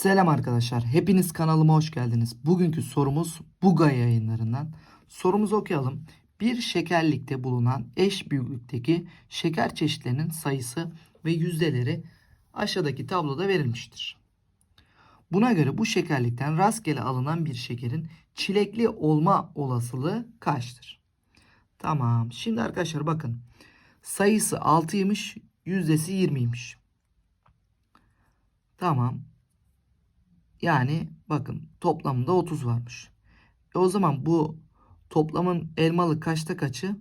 Selam arkadaşlar. Hepiniz kanalıma hoş geldiniz. Bugünkü sorumuz Buga yayınlarından. Sorumuzu okuyalım. Bir şekerlikte bulunan eş büyüklükteki şeker çeşitlerinin sayısı ve yüzdeleri aşağıdaki tabloda verilmiştir. Buna göre bu şekerlikten rastgele alınan bir şekerin çilekli olma olasılığı kaçtır? Tamam. Şimdi arkadaşlar bakın. Sayısı 6'ymış, yüzdesi 20'ymiş. Tamam. Yani bakın toplamda 30 varmış. E o zaman bu toplamın elmalı kaçta kaçı?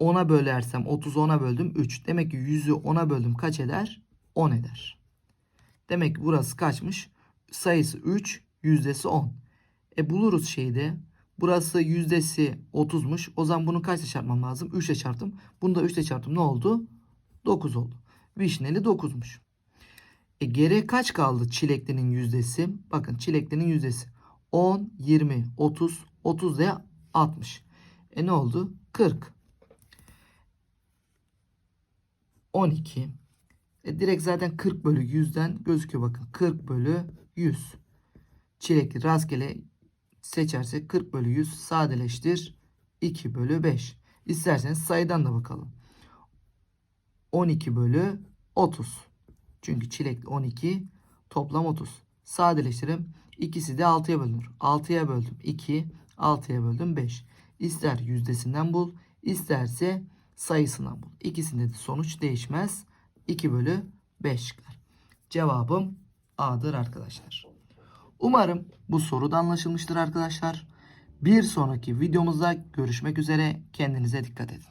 10'a bölersem 30 10'a böldüm 3. Demek ki 100'ü 10'a böldüm kaç eder? 10 eder. Demek ki burası kaçmış? Sayısı 3, yüzdesi 10. E buluruz şeyde. Burası yüzdesi 30'muş. O zaman bunu kaçla çarpmam lazım? 3 ile çarptım. Bunu da 3 ile çarptım. Ne oldu? 9 oldu. Vişneli 9'muş. E geriye kaç kaldı çileklinin yüzdesi? Bakın çileklinin yüzdesi 10, 20, 30, 30 ve 60. E ne oldu? 40. 12. E direkt zaten 40 bölü 100'den gözüküyor bakın. 40 bölü 100. Çilekli rastgele seçersek 40 bölü 100 sadeleştir. 2 bölü 5. İsterseniz sayıdan da bakalım. 12 bölü 30. Çünkü çilekli 12 toplam 30. Sadeleştirim. İkisi de 6'ya bölünür. 6'ya böldüm 2, 6'ya böldüm 5. İster yüzdesinden bul, isterse sayısından bul. İkisinde de sonuç değişmez. 2 bölü 5 çıkar. Cevabım A'dır arkadaşlar. Umarım bu soru da anlaşılmıştır arkadaşlar. Bir sonraki videomuzda görüşmek üzere. Kendinize dikkat edin.